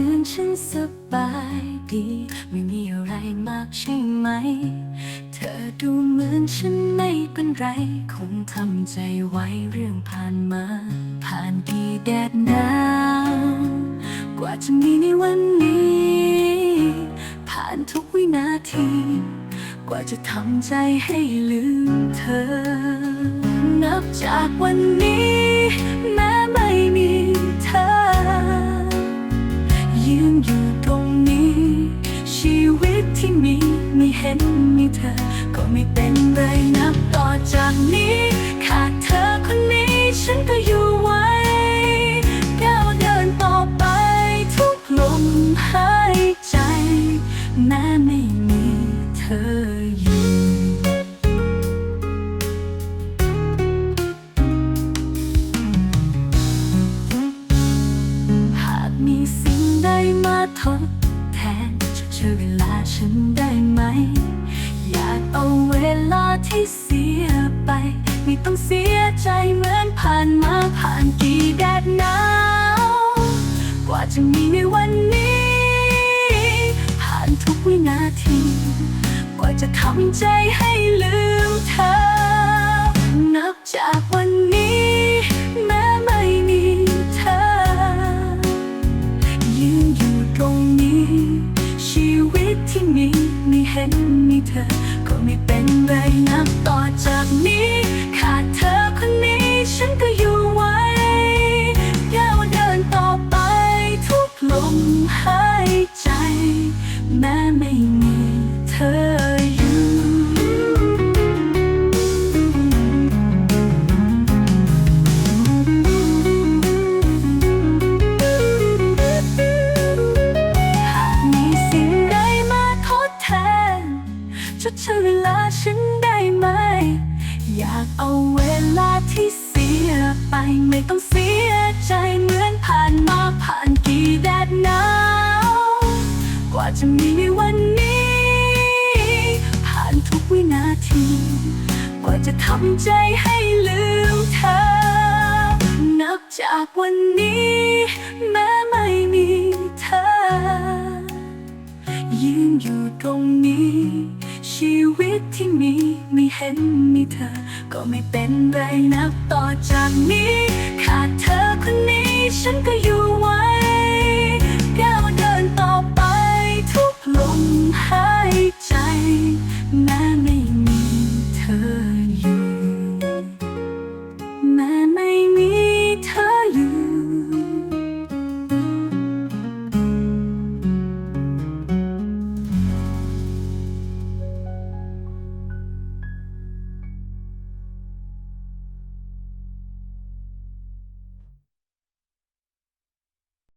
มือนฉันสบายดี ไม่มีอะไรมากใช่ไหม เธอดูเหมือนฉันไม่เป็นไร คงทำใจไว้เรื่องผ่านมา ผ่านปีแดดหนาวกว่าจะมีในวันนี้ ผ่านทุกวินาที กว่าจะทำใจให้ลืมเธอ นับจากวันนี้ เธอ ก็ไม่เป็นไรนับต่อจากนี้ ขาดเธอคนนี้ฉันก็อยู่ไว้ก้าวเดินต่อไปทุกลมหายใจ แม้ไม่มีเธออยู่ หากมีสิ่งใดมาทดแทนช่วยเวลาฉันได้ไหม ที่เสียไป ไม่ต้องเสียใจเหมือนผ่านมาผ่านกี่แดดหนาว กว่าจะมีในวันนี้ ผ่านทุกวินาที กว่าจะทำใจให้ลืมเธอ นับจากวันนี้ แม้ไม่มีเธอ ยืนอยู่ตรงนี้ ชีวิตที่มีไม่เห็นมีเธอ ก็ไม่เป็นไรนับต่อจากนี้ ไม่ต้องเสียใจเหมือนผ่านมาผ่านกี่แดดหนาว กว่าจะมีในวันนี้ ผ่านทุกวินาที กว่าจะทำใจให้ลืมเธอ นับจากวันนี้ แม้ไม่มีเธอยืนอยู่ตรงนี้ วิตที่มีไม่เห็นมีเธอ ก็ไม่เป็นไรนับต่อจากนี้ ขาดเธอคนนี้ฉันก็อยู่